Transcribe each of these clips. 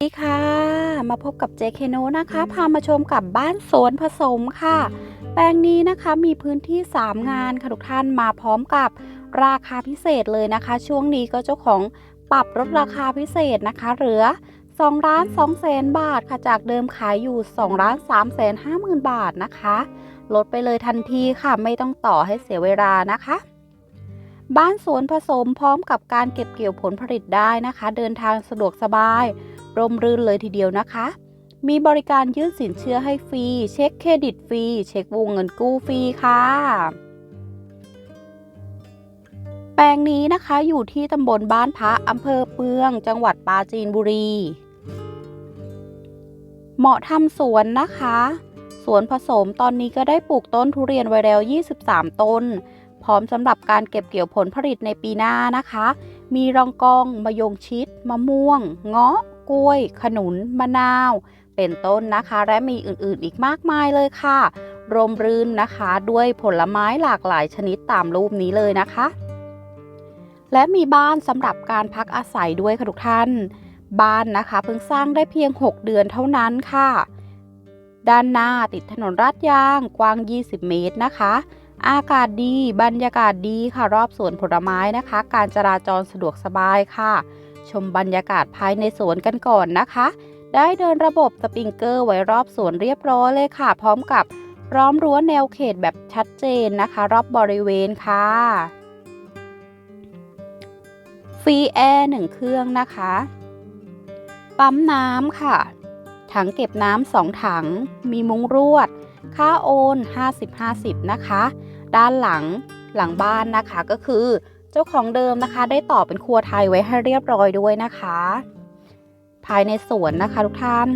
สวัสดีค่ะ มาพบกับเจเคโนนะคะ พามาชมกับบ้านสวนผสมค่ะ แปลงนี้นะคะมีพื้นที่ 3 งานค่ะทุกท่านมาพร้อมกับราคาพิเศษเลยนะคะ ช่วงนี้ก็เจ้าของปรับลดราคาพิเศษนะคะ เหลือ2ล้าน2แสนบาทค่ะจากเดิมขายอยู่2ล้าน3แสน5หมื่นบาทนะคะ ลดไปเลยทันทีค่ะไม่ต้องต่อให้เสียเวลานะคะ บ้านสวนผสมพร้อมกับการเก็บเกี่ยวผลผลิตได้นะคะ เดินทางสะดวกสบาย ร่มรื่นเลยทีเดียวนะคะ มีบริการยื่นสินเชื่อให้ฟรี เช็คเครดิตฟรี เช็ควงเงินกู้ฟรีค่ะ แปลงนี้นะคะอยู่ที่ตำบลบ้านพระอำเภอเปือง จังหวัดปราจีนบุรี เหมาะทำสวนนะคะ สวนผสมตอนนี้ก็ได้ปลูกต้นทุเรียนไว้แล้ว 23 ต้น พร้อมสำหรับการเก็บเกี่ยวผลผลิตในปีหน้านะคะ มีรองกอง มะยงชิด มะม่วง เงาะ กล้วย ขนุน มะนาว เป็นต้นนะคะ และมีอื่นๆอีกมากมายเลยค่ะรมรื่นนะคะด้วยผลไม้หลากหลายชนิดตามรูปนี้เลยนะคะ และมีบ้านสำหรับการพักอาศัยด้วยค่ะทุกท่าน บ้านนะคะเพิ่งสร้างได้เพียง 6 เดือนเท่านั้นค่ะ ด้านหน้าติดถนนลาดยางกว้าง 20 เมตรนะคะ อากาศดี บรรยากาศดีค่ะรอบสวนผลไม้นะคะ การจราจรสะดวกสบายค่ะ ชมบรรยากาศภายในสวนกันก่อนนะคะ ได้เดินระบบสปริงเกอร์ไว้รอบสวนเรียบร้อยเลยค่ะ พร้อมกับล้อมรั้วแนวเขตแบบชัดเจนนะคะ รอบบริเวณค่ะ ฟรีแอร์หนึ่งเครื่องนะคะ ปั๊มน้ำค่ะ ถังเก็บน้ำสองถัง มีมุ้งรวด ค่าโอน 50-50 นะคะ ด้านหลังหลังบ้านนะคะก็คือเจ้าของเดิมนะคะได้ต่อเป็นครัวไทยไว้ให้เรียบร้อยด้วยนะคะ ภายในสวนนะคะทุกท่าน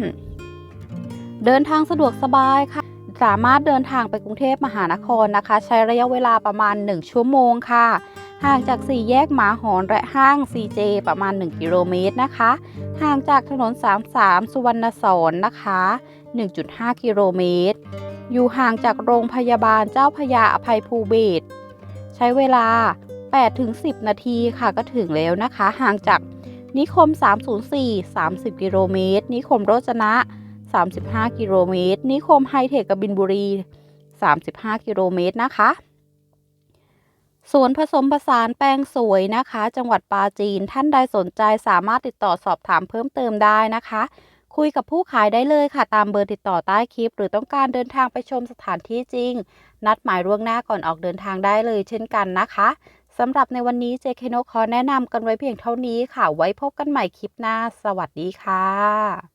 เดินทางสะดวกสบายค่ะ สามารถเดินทางไปกรุงเทพมหานครนะคะ ใช้ระยะเวลาประมาณ 1 ชั่วโมงค่ะห่างจากสี่แยกหมาหอนและห้าง CJ ประมาณ 1 กิโลเมตรนะคะ ห่างจากถนน 33 สุวรรณสอนนะคะ 1.5 กิโลเมตร อยู่ห่างจากโรงพยาบาลเจ้าพยาอภัยภูเบศใช้เวลา 8-10 นาทีค่ะก็ถึงแล้วนะคะ ห่างจากนิคม 304 30 กิโลเมตร นิคมโรจนะ 35 กิโลเมตร นิคมไฮเทคกบินบุรี 35 กิโลเมตรนะคะสวนผสมผสานแปลงสวยนะคะ จังหวัดปราจีน ท่านใดสนใจสามารถติดต่อสอบถามเพิ่มเติมได้นะคะ คุยกับผู้ขายได้เลยค่ะตามเบอร์ติดต่อใต้คลิป หรือต้องการเดินทางไปชมสถานที่จริง นัดหมายล่วงหน้าก่อนออกเดินทางได้เลยเช่นกันนะคะสำหรับในวันนี้เจเคโนขอแนะนำกันไว้เพียงเท่านี้ค่ะ ไว้พบกันใหม่คลิปหน้า สวัสดีค่ะ